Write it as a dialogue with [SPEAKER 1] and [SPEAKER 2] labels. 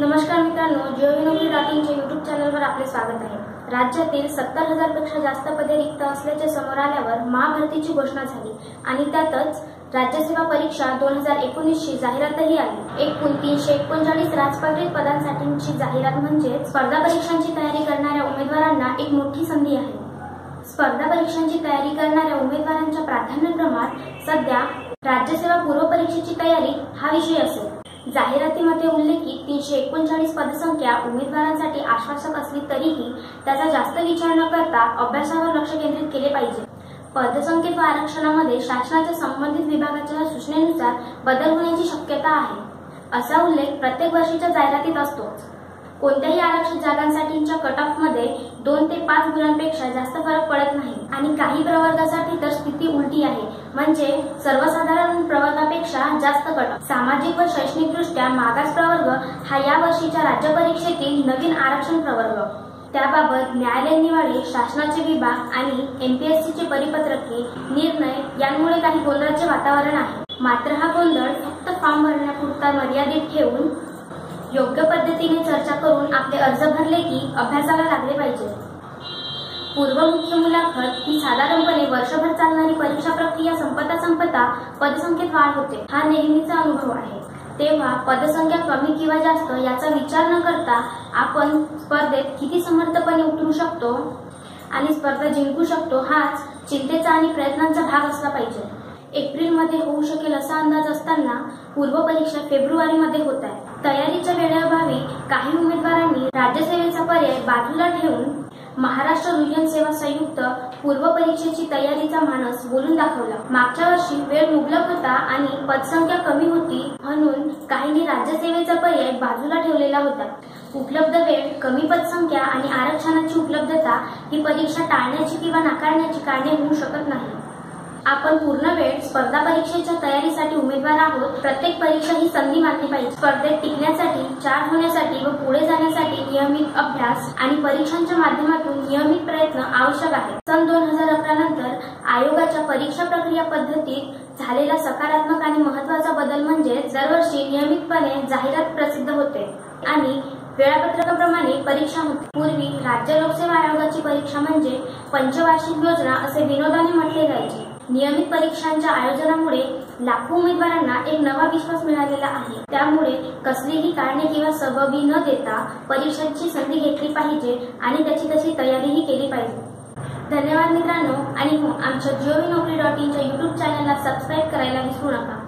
[SPEAKER 1] नमस्कार मित्रांनो जिओ नोकरी डॉट इनच्या युट्यूब चॅनलवर आपले स्वागत आहे. राज्यातील सत्तर हजारपेक्षा जास्त पदे रिक्त असल्याचे समोर आल्यावर महाभरतीची घोषणा झाली आणि त्यातच राज्यसेवा परीक्षा दोन हजार एकोणीसची जाहिरातही आली. एकूण तीनशे एकोणचाळीस राजपत्रित पदांसाठीची जाहिरात म्हणजे स्पर्धा परीक्षांची तयारी करणाऱ्या उमेदवारांना एक मोठी संधी आहे. स्पर्धा परीक्षांची तयारी करणाऱ्या उमेदवारांच्या प्राधान्यक्रमात सध्या राज्यसेवा पूर्व परीक्षेची तयारी हा विषय असेल. जाहिरातीमध्ये उल्लेखित तीनशे एकोणचाळीस पदसंख्या उमेदवारांसाठी आश्वासक असली तरीही त्याचा जास्त विचार न करता अभ्यासावर लक्ष केंद्रित केले पाहिजे. पदसंख्येत व आरक्षणामध्ये शासनाच्या संबंधित विभागाच्या सूचनेनुसार बदल होण्याची शक्यता आहे. असा उल्लेख प्रत्येक वर्षीच्या जाहिरातीत असतोच. कोणत्याही आरक्षित जागांसाठीच्या कट ऑफमध्ये दोन ते पाच गुणांपेक्षा जास्त फरक पडत नाही आणि काही प्रवर्गासाठी स्थिती उलटी आहे. म्हणजे सर्वसाधारण प्रवर्गापेक्षा जास्त कट. सामाजिक व शैक्षणिक दृष्ट्या मागास प्रवर्ग हा या वर्षीच्या राज्य परीक्षेतील नवीन आरक्षण प्रवर्ग. त्याबाबत न्यायालयीन निवाडे शासनाचे विभाग आणि एमपीएससीचे परिपत्रके निर्णय यांमुळे काही गोंधळाचे वातावरण आहे. मात्र हा गोंधळ फक्त फॉर्म भरण्यापुरता मर्यादित ठेवून योग्य पद्धतीने चर्चा करून आपले अर्ज भरले की अभ्यासाला लागले पाहिजे. पूर्व मुख्य मुलाखत ही साधारणपणे वर्षभर चालणारी परीक्षा प्रक्रिया संपता संपता पदसंख्येत वाढ होते. हा नेहमीचा अनुभव आहे. तेव्हा पदसंख्या कमी किंवा जास्त याचा विचार न करता आपण स्पर्धेत किती समर्थपणे उतरू शकतो आणि स्पर्धा जिंकू शकतो हाच चिंतेचा आणि प्रयत्नांचा भाग असला पाहिजे. एप्रिलमध्ये होऊ शकेल असा अंदाज असताना पूर्व परीक्षा फेब्रुवारीमध्ये होत आहे. तयारीच्या वेळेअभावी काही उमेदवारांनी राज्यसेवेचा पर्याय बाजूला ठेवून महाराष्ट्र रुजन सेवा संयुक्त पूर्व परीक्षेची तयारीचा मानस बोलून दाखवला. मागच्या वर्षी वेळ मुबलक होता आणि पदसंख्या कमी होती म्हणून काहींनी राज्यसेवेचा पर्याय बाजूला ठेवलेला होता. उपलब्ध वेळ कमी पदसंख्या आणि आरक्षणाची उपलब्धता ही परीक्षा टाळण्याची किंवा नाकारण्याची कारणे होऊ शकत नाही. आपण पूर्ण वेळ स्पर्धा परीक्षेच्या तयारीसाठी उमेदवार आहोत. प्रत्येक परीक्षा ही संधी मानली पाहिजे. स्पर्धेत टिकण्यासाठी चार होण्यासाठी नियमित अभ्यास आणि परीक्षांच्या माध्यमातून नियमित प्रयत्न आवश्यक आहे सन दोन हजार अकरा नंतर आयोगाच्या परीक्षा प्रक्रिया पद्धतीत झालेला सकारात्मक आणि महत्त्वाचा बदल म्हणजे दरवर्षी नियमितपणे जाहिरात प्रसिद्ध होते आणि वेळापत्रकाप्रमाणे परीक्षा होते. पूर्वी राज्य लोकसेवा आयोगाची परीक्षा म्हणजे पंचवार्षिक योजना असे विनोदाने म्हटले जायचे. नियमित परीक्षांच्या आयोजनामुळे लाखो उमेदवारांना एक नवा विश्वास मिळालेला आहे. त्यामुळे कसलीही कारणे किंवा सबबी न देता परीक्षांची संधी घेतली पाहिजे आणि त्याची तशी तयारीही केली पाहिजे. धन्यवाद मित्रांनो आणि हो आमच्या जिओ नोकरी डॉट इनच्या युट्यूब चॅनलला सबस्क्राईब करायला विसरू नका.